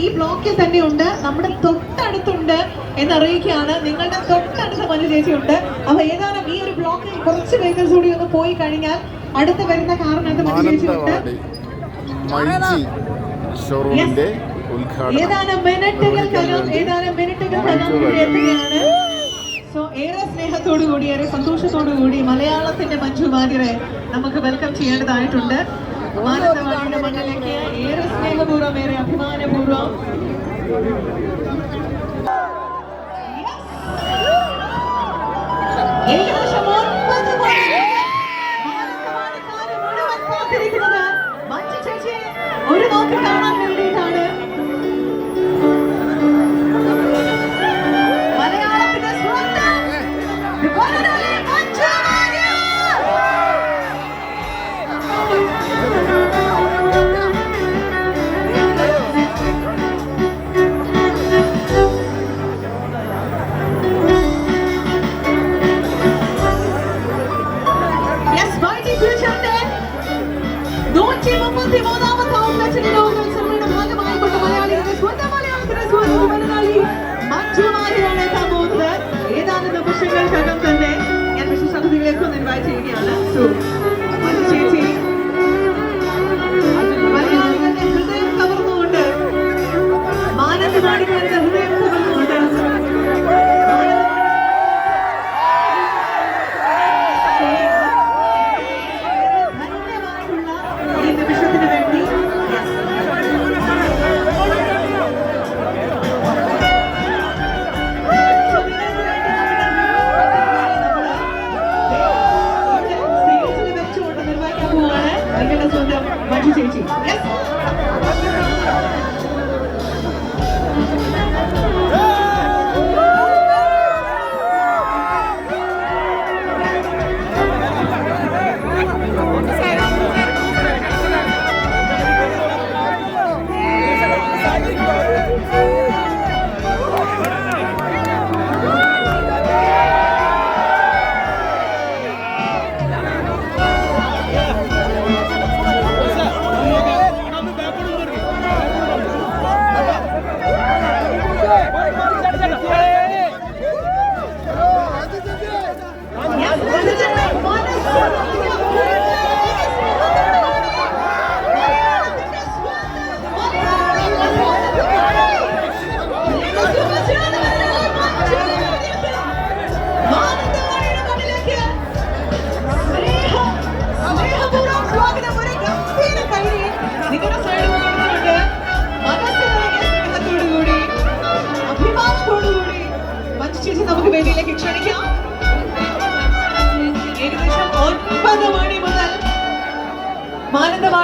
ഈ ബ്ലോക്കിൽ തന്നെ ഉണ്ട് നമ്മുടെ തൊട്ടടുത്തുണ്ട് എന്നറിയിക്കുകയാണ്. നിങ്ങളുടെ തൊട്ടടുത്ത് മഞ്ഞു ചേച്ചി ഉണ്ട് അപ്പൊ ഏതാനും ഈ ഒരു ബ്ലോക്കിൽ കുറച്ച് വേക്കൻസ് കൂടി ഒന്ന് പോയി കഴിഞ്ഞാൽ അടുത്ത് വരുന്ന കാറിനകത്ത് മഞ്ഞു ചേച്ചി ഉണ്ട് മാനന്തവാടി മൈജി ഷോറൂമിന്റെ ഏതാനും മിനിറ്റുകൾക്കകം ഏതാനും മിനിറ്റുകൾക്കകം എത്തുകയാണ്. സോ ഏറെ സ്നേഹത്തോടു കൂടി ഏറെ സന്തോഷത്തോടു കൂടി മലയാളത്തിന്റെ മഞ്ജു വാര്യരെ നമുക്ക് വെൽക്കം ചെയ്യേണ്ടതായിട്ടുണ്ട്. മാനന്തവാടിയുടെ മണ്ണിലേക്ക് ഏറെ ഒരു ഒൻപത് ചെയ്യുകയാണ് നിങ്ങളുടെ സ്വന്തം മഞ്ജു ചേച്ചി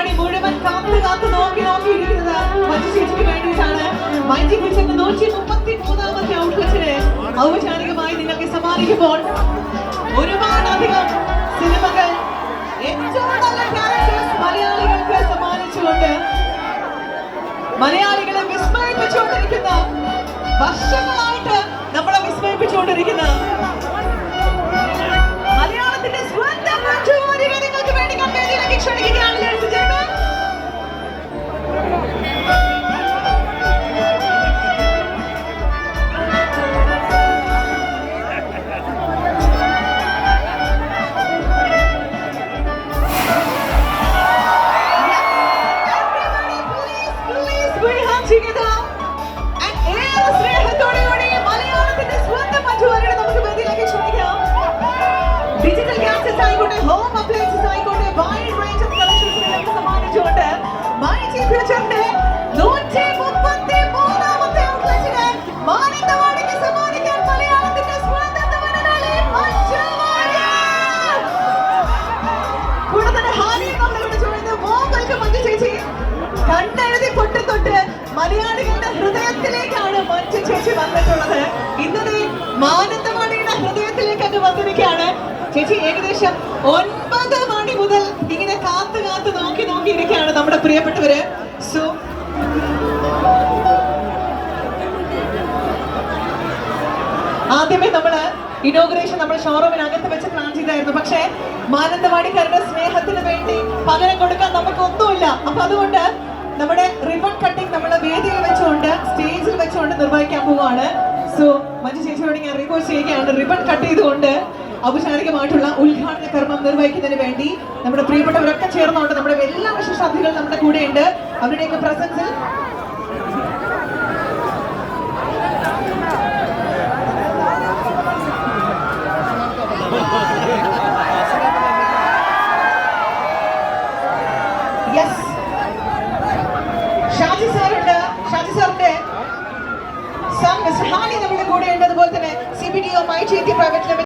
മാനന്തവാടി മുഴുവൻ കാത്തു കാത്തു നോക്കി നോക്കിയിരിക്കുന്നത് മഞ്ജു ചേച്ചിക്ക് വേണ്ടിയിട്ടാണ്. മഞ്ജു കിച്ചന്റെ നൂറ്റി മുപ്പത്തി മൂന്നാമത്തെ ഔട്ട്ലെറ്റിന് ഔപചാരികമായി നിങ്ങൾക്ക് സമ്മാനിക്കുമ്പോൾ ഒരുപാടധികം സിനിമകൾ ഏറ്റവും നല്ല ക്യാരക്ടേഴ്സ് മലയാളികൾക്ക് മലയാളികളെ വിസ്മയിപ്പിച്ചുകൊണ്ടിരിക്കുന്ന വർഷങ്ങളായിട്ട് നമ്മളെ വിസ്മയിപ്പിച്ചുകൊണ്ടിരിക്കുന്ന മലയാളത്തിന്റെ സ്വന്തം നിങ്ങൾക്ക് വേണ്ടി കമ്പനിയിലേക്ക് വേദിയിലേക്ക് കണ്ണെഴുതി പൊട്ടി തൊട്ട് മലയാളികളുടെ ഹൃദയത്തിലേക്കാണ് മഞ്ജു ചേച്ചി വന്നിട്ടുള്ളത് ഇന്നത്തെ മാനന്തവാടിയുടെ ഹൃദയത്തിലേക്ക് അങ്ങ് വന്നിരിക്കുകയാണ് ചേച്ചി ഏകദേശം ഒൻപത് മണി മുതൽ ഇങ്ങനെ കാത്തു കാത്തു നോക്കി നോക്കിയിരിക്കുകയാണ് നമ്മുടെ പ്രിയപ്പെട്ടവര്. സോ ആദ്യമേ നമ്മൾ ഇനോഗ്രേഷൻ നമ്മൾ ഷോറൂമിനകത്ത് വെച്ച് പ്ലാൻ ചെയ്തായിരുന്നു. പക്ഷേ മാനന്തവാടിക്കാരുടെ സ്നേഹത്തിന് വേണ്ടി പകരം കൊടുക്കാൻ നമുക്കൊന്നുമില്ല. അപ്പൊ അതുകൊണ്ട് നമ്മുടെ റിബൺ കട്ടിംഗ് നമ്മൾ വേദിയിൽ വെച്ചുകൊണ്ട് സ്റ്റേജിൽ വെച്ചുകൊണ്ട് നിർവഹിക്കാൻ പോവാണ്. സോ മഞ്ജു ചേച്ചിയോട് ഞാൻ റിക്വസ്റ്റ് ചെയ്യുകയാണ്. റിബൺ കട്ട് ചെയ്തുകൊണ്ട് ഔപചാരികമായിട്ടുള്ള ഉദ്ഘാടന കർമ്മം നിർവഹിക്കുന്നതിന് വേണ്ടി നമ്മുടെ പ്രിയപ്പെട്ടവരൊക്കെ ചേർന്നുകൊണ്ട് നമ്മുടെ എല്ലാ വിശേഷാർത്ഥികളും നമ്മുടെ കൂടെയുണ്ട്. അവരുടെയൊക്കെ പ്രസൻസിൽ ഷാജി സാറുണ്ട്. ഷാജി സാറിന്റെ സൺ മിസ്റ്റർ ഹാനി നമ്മുടെ കൂടെ ഉണ്ട് അതുപോലെ തന്നെ C B D O my private limited